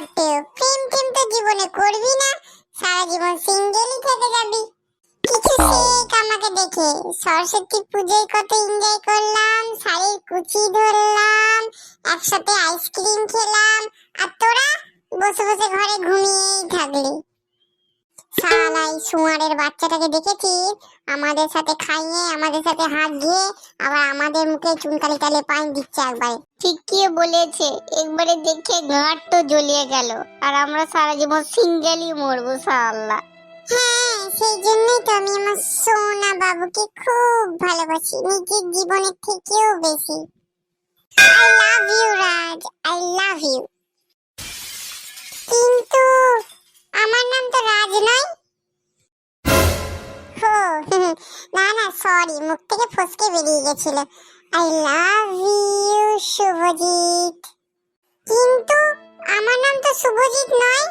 বটে প্রেম টেম তো জীবনে করবি না, সারা জীবন সিঙ্গেলই থেকে যাবি। কিছু শেখ আমাকে দেখে। সরস্বতী পুজোয় কত এনজয় করলাম, শাড়ির কুচি ধরলাম, একসাথে আইসক্রিম খেলাম, আর তোরা বসে বসে ঘরে ঘুমিয়েই থাকলি। শালাই সুয়ারের বাচ্চাটাকে দেখেছিস? আমাদের সাথে খাইয়ে আমাদের সাথে হাত দিয়ে আবার আমাদের মুখে চুনকালি টালে পানি দিচ্ছে একবারে। ঠিকই বলেছে। একবারে দেখে গাঁট তো জ্বলিয়ে গেল। আর আমরা সারা জীবন সিঙ্গেলই মরবো সাল্লাহ হ্যাঁ সেই জন্যই তো আমি আমার সোনা বাবুকে খুব ভালোবাসি। নিজের জীবনের থেকেও বেশি। I love you Raj I love you কিন্তু না না সরি মুখ থেকে ফসকে বেরিয়ে গেছিল। I love you Subhajit. কিন্তু আমার নাম তো শুভজিৎ নয়।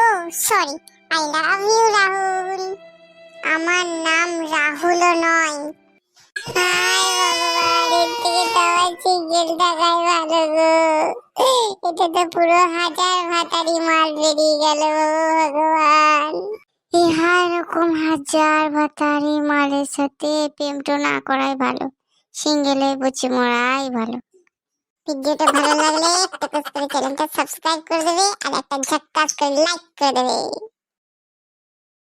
ও sorry I love you Rahul. আমার নাম রাহুলও নয়। এটা তো পুরো হাজার ভাতারি মাল বেরিয়ে গেল ভগবান। এরকম হাজার ভাতারি মালের সাথে প্রেমটো না করাই ভালো। সিঙ্গেলে বুঝি মরাই ভালো। ভিডিওটা ভালো লাগলে একটা করে চ্যানেলটা সাবস্ক্রাইব করে দেবে আর একটা ঝটকাস করে লাইক করে দেবে।